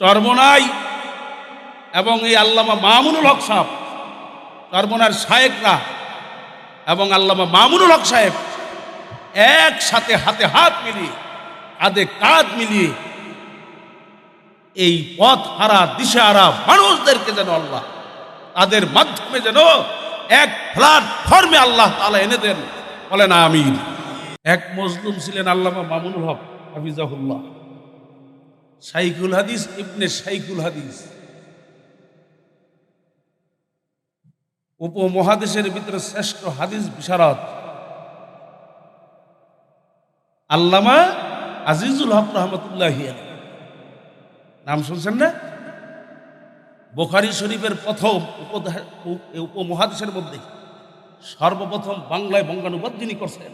চরমনাই এবং এই আল্লামা মামুনুল হক সাহেব, চরমনার শায়েকরা এবং আল্লামা মামুনুল হক সাহেব একসাথে হাতে হাত মিলিয়ে, কাঁধে কাঁধ মিলিয়ে এই পথ হারা দিশাহারা মানুষদেরকে যেন আল্লাহ তাদের মাধ্যমে যেন এক প্ল্যাটফর্মে আল্লাহ তালা এনে দেন। বলেন আমিন। এক মজলুম ছিলেন আল্লামা মামুনুল হক, হাফিজাহুল্লাহ। সাইকুল হাদিস, ইবনে সাইকুল হাদিস। উপমহাদেশের ভিতরে শ্রেষ্ঠ হাদিস বিশারদ। আল্লামা আজিজুল হক রহমতুল্লাহ নাম শুনছেন না? বোখারি শরীফের প্রথম উপমহাদেশের মধ্যে সর্বপ্রথম বাংলায় বঙ্গানুবাদ যিনি করছেন,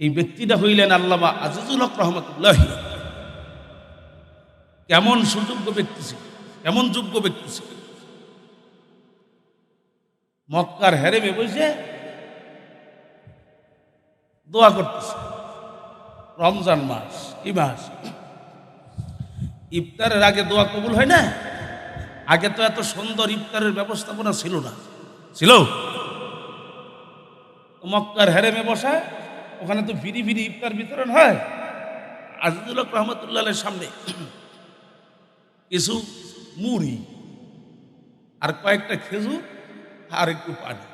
এই ব্যক্তিটা হইলেন আল্লামা আজিজুল হক রহমতুল্লাহ কেমন সুযোগ্য ব্যক্তি ছিল কেমন যোগ্য ব্যক্তি ছিল। মক্কার হেরেমে বসে দোয়া করতেছে, রমজান মাস কি মাস। ইফতারের আগে দোয়া কবুল হয় না? আগে তো এত সুন্দর ইফতারের ব্যবস্থাপনা ছিল না। ছিল? মক্কার হেরেমে বসা, ওখানে তো ফিরি ফিরি ইফতার বিতরণ হয়। আজিজুল হক রহমতুল্লাহের সামনে। কিছু মুড়ি আর কয়েকটা খেজুর আর একটু পানি।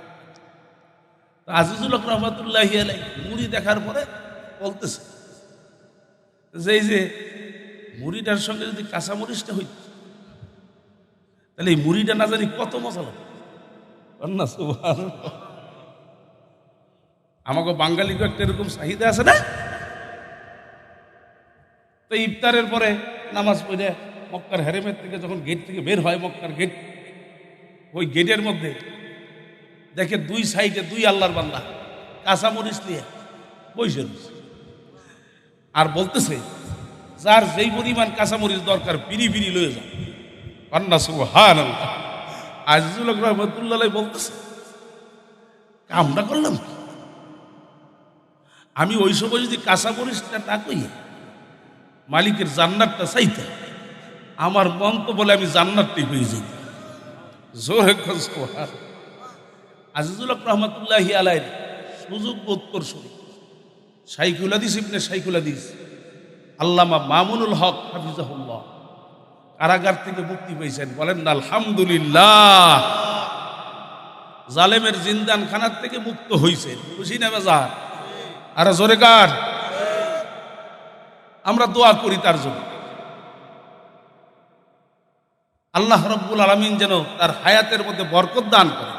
তো আজিজুল রহমতুল্লাহ মুড়ি দেখার পরে বলতেছে যে এই যে মুড়িটার সঙ্গে যদি কাঁচা মরিচটা হইত, তাহলে এই মুড়িটা না জানি কত বল না। আমাকে বাঙালিকে একটা এরকম চাহিদা আছে না? তো ইফতারের পরে নামাজ পড়ে মক্কার হেরেমের থেকে যখন গেট থেকে বের হয়, মক্কার গেট ওই গেটের মধ্যে দেখে দুই সাইডে দুই আল্লাহর বান্দা কাঁচামরিচ নিয়ে রয়েছে। আর বলতেছে, যার যেই পরিমাণ কাঁচামরিচ দরকার, পিড়ি পিড়ি লয়ে যান পান্না সুবহান আজিজুল হক রহমতুল্লাহ বলতেছে, কামটা করলাম আমি ওই সময় যদি কাঁচামরিচটা না কই মালিকের জান্নাতটা চাইতে আমার মন তো বলে আমি জান্নাতটি হয়ে যাই। জোরে। আজিজুল রহমতুল্লাহ আলাই সুযোগ বোধ করছ সাইকুল হাদিস ইবনে সাইকুল হাদিস। আল্লামা মামুনুল হক হাফিজাহুল্লাহ। কারাগার থেকে মুক্তি পেয়েছেন, বলেন, আলহামদুলিল্লাহ। জালেমের জিন্দান খানার থেকে মুক্ত হয়েছে খুশি না, বেজার? আর জোরে কার। আমরা দোয়া করি তার জন্য। আল্লাহ রব্বুল আলমিন যেন তার হায়াতের মধ্যে বরকত দান করে।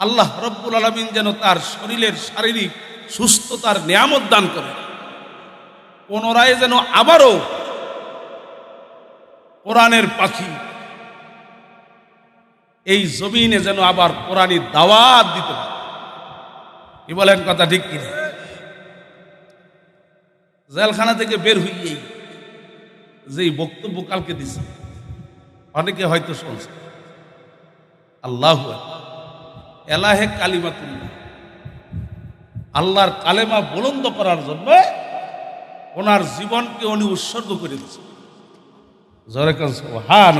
আল্লাহ রব্বুল আলমিন যেন তার শরীরের শারীরিক সুস্থতার নিয়ামত দান করে। পুনরায় যেন আবারও কোরআনের পাখি এই জমিনে যেন আবার কোরআনি দাওয়াত দিতে পারে। কি বলেন কথা ঠিক কিনা? জেলখানা থেকে বের হইয়েই যে বক্তব্য কালকে দিছে। অনেকে হয়তো শুনছে। আল্লাহ এলাহে কালিমা কালিমাতুল্লাহ আল্লাহর কালেমা বুলন্দ করার জন্য ওনার জীবনকে উনি উৎসর্গ করে দিয়েছে। জরে হান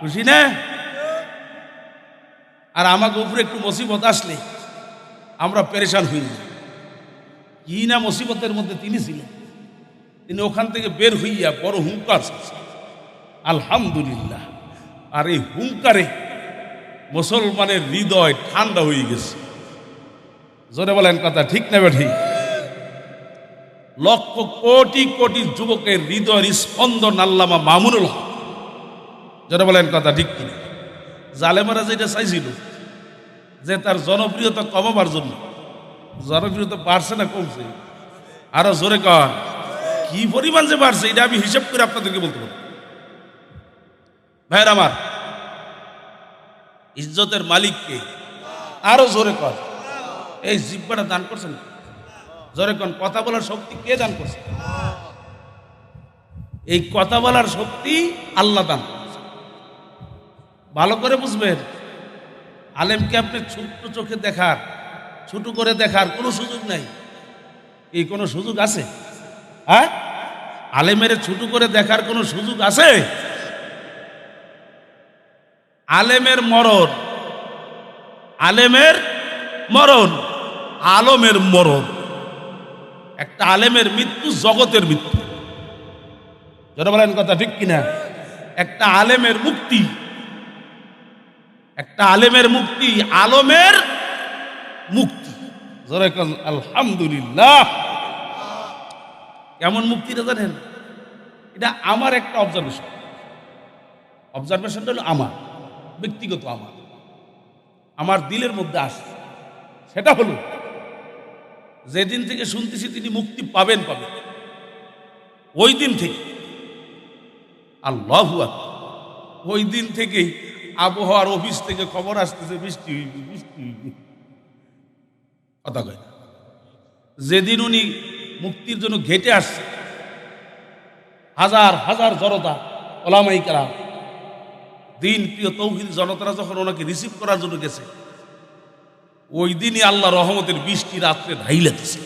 খুশি না? আর আমাকে উপরে একটু মুসিবত আসলে আমরা পেরেশান হয়ে যাই। কি না মুসিবতের মধ্যে তিনি ছিলেন? তিনি ওখান থেকে বের হইয়া বড় হুঙ্কার। আলহামদুলিল্লাহ। আর এই হুঙ্কারে মুসলমানের হৃদয় ঠান্ডা হয়ে গেছে। জোরে বলেন কথা, ঠিক না ঠিক লক্ষ কোটি কোটি যুবকের হৃদয়ের স্পন্দন আল্লামা মামুনুল হক। জোরে বলেন কথা, ঠিক কিনা? জালেমারা যেটা চাইছিল যে তার জনপ্রিয়তা কমাবার জন্য, জনপ্রিয়তা বাড়ছে না কমছে? আরও জোরে কি পরিমাণ যে বাড়ছে, এটা আমি হিসাব করে আপনাদেরকে বলতে পারব। ভাইয়ের আমার, ইজ্জতের মালিককে আরও জোরে কর। এই জিব্বাটা দান করছেন জোরে কন কথা বলার শক্তি কে দান করছে? এই কথা বলার শক্তি আল্লাহ দান ভালো করে বুঝবেন, আলেমকে আপনি ছোট্ট চোখে দেখার, ছোট করে দেখার কোনো সুযোগ নাই। এই কোনো সুযোগ আছে? হ্যাঁ? আলেমের ছোট করে দেখার কোনো সুযোগ আছে? আলেমের মরণ। আলেমের মরণ, আলমের মরণ। একটা আলেমের মৃত্যু জগতের মৃত্যু। যারা বলেন কথা ঠিক কিনা? একটা আলেমের মুক্তি। একটা আলেমের মুক্তি, আলমের মুক্তি। আলহামদুলিল্লাহ। কেমন মুক্তিটা জানেন? এটা আমার একটা অবজারভেশন অবজারভেশনটা হলো আমার। ব্যক্তিগত আমার। আমার দিলের মধ্যে আসছে। সেটা হলো, যেদিন থেকে শুনতেছি তিনি মুক্তি পাবেন পাবেন, ওই দিন থেকে, আল্লাহ ওই দিন থেকেই আবহাওয়ার অফিস থেকে খবর আসতেছে, বৃষ্টি হইবে বৃষ্টি হইবে। কথা কয়। যেদিন উনি মুক্তির জন্য ঘেটে আসছে, হাজার হাজার জনতা, ওলামাই কালাম দিন প্রিয় তৌহিদ জনতারা যখন ওনাকে রিসিভ করার জন্য গেছে, ওই দিনই আল্লাহ রহমতের বৃষ্টি রাত্রে ঢাইলেতেছে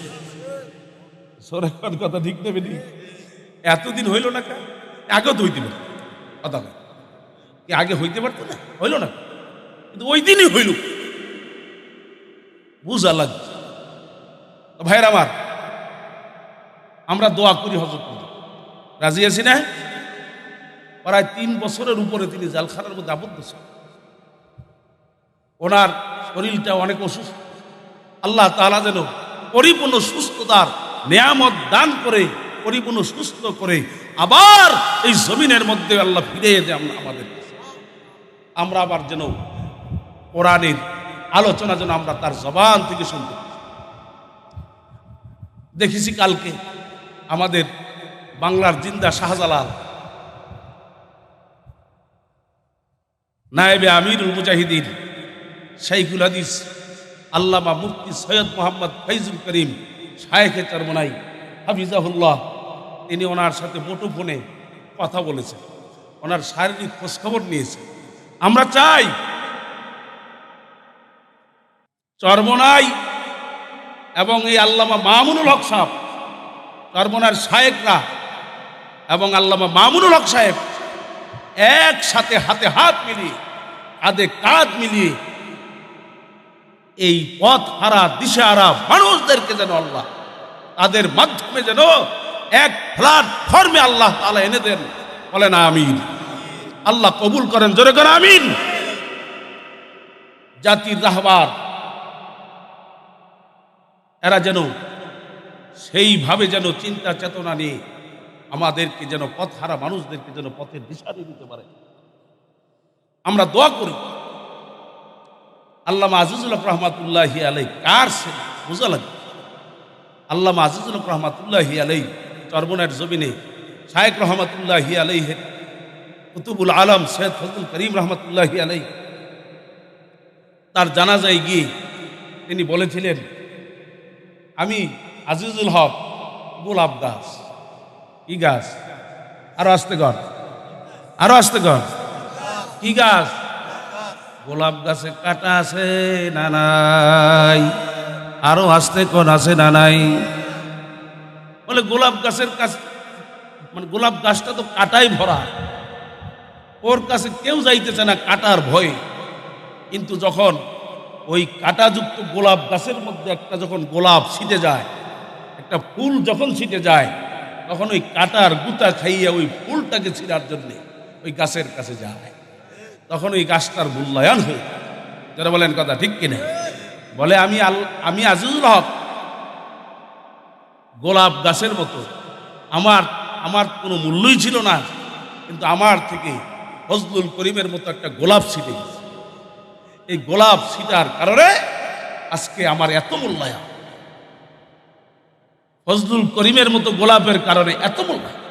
সরেখান কথা ঠিক নেবে নি? এতদিন হইল না কেন আগে তো হইতে পারত। কথা। কি আগে হইতে পারতো না? হইল না? কিন্তু ওই দিনই হইল। বুঝা লাগছে। ভাইয়ের আমার, আমরা দোয়া করি হজরত রাজি আছি না? প্রায় তিন বছরের উপরে তিনি জালখানার মধ্যে আবদ্ধ ছিলেন। ওনার শরীরটা অনেক অসুস্থ। আল্লাহ তাআলা যেন পরিপূর্ণ সুস্থতার নিয়ামত দান করে, পরিপূর্ণ সুস্থ করে আবার এই জমিনের মধ্যে আল্লাহ ফিরে দেয় আমাদের আমরা আবার যেন কোরআনের আলোচনা যেন আমরা তার জবান থেকে শুনতে দেখেছি কালকে আমাদের বাংলার জিন্দা শাহজালাল নায়েবে আমিরুল মুজাহিদিন শাইখুল হাদিস, আল্লামা মুফতি সৈয়দ মোহাম্মদ ফৈজুল করিম শায়েখে চরমনাই হাফিজাহুল্লাহ, তিনি ওনার সাথে মুঠোফোনে কথা বলেছেন। ওনার শারীরিক খোঁজখবর নিয়েছে আমরা চাই চরমনাই এবং এই আল্লামা মামুনুল হক সাহেব, চরমনার শায়েকরা এবং আল্লামা মামুনুল হক সাহেব একসাথে হাতে হাত মিলিয়ে কাঁধে কাঁধ মিলিয়ে এই পথ হারা দিশাহারা মানুষদেরকে যেন আল্লাহ তাদের মাধ্যমে যেন এক প্ল্যাটফর্মে আল্লাহ তালা এনে দেন। বলেন আমিন। আল্লাহ কবুল করেন, জোরে করে আমিন। জাতির রাহবার, এরা যেন সেইভাবে যেন চিন্তা চেতনা নিয়ে আমাদেরকে যেন পথ হারা মানুষদেরকে যেন পথের দিশা দিতে পারে। আমরা দোয়া করি। আল্লাহ আজিজুল রহমাতুল্লাহি আলাই কার সে? বোঝা লাগে আল্লাহ আজিজুল রহমাতুল্লাহি আলাই চরবনের জমিনে শায়েক রহমাতুল্লাহি আলাই কুতুবুল আলম সৈয়দ ফজলুল করিম রহমতুল্লাহি আলাই তার জানাজায় গিয়ে তিনি বলেছিলেন, আমি আজিজুল হক, গোলাপ গাছ কি গাছ, আরও আসতে কর, আরও আসতে কর। কি গাছ? গোলাপ গাছে কাটা আছে না নাই? আরও আসতে কোন আছে না নাই? বলে গোলাপ গাছের কাছে মানে গোলাপ গাছটা তো কাটাই ভরা। ওর কাছে কেউ যাইতেছে না কাটার ভয়ে। কিন্তু যখন ওই কাটাযুক্ত গোলাপ গাছের মধ্যে একটা যখন গোলাপ ছিটে যায়, একটা ফুল যখন ছিটে যায়, তখন ওই কাটার গুতা খাইয়া ওই ফুলটাকে ছিঁড়ার জন্যে ওই গাছের কাছে যায়। তখন ওই গাছটার মূল্যায়ন হয়ে। যারা বলেন কথা ঠিক কিনা বলে, আমি আল, আমি আজিজুল হক, গোলাপ গাছের মতো। আমার আমার কোনো মূল্যই ছিল না, কিন্তু আমার থেকে ফজলুল করিমের মতো একটা গোলাপ ছিটে এই গোলাপ ছিটার কারণে আজকে আমার এত মূল্যায়ন। ফজলুল করিমের মতো গোলাপের কারণে এত মূল্যায়ন।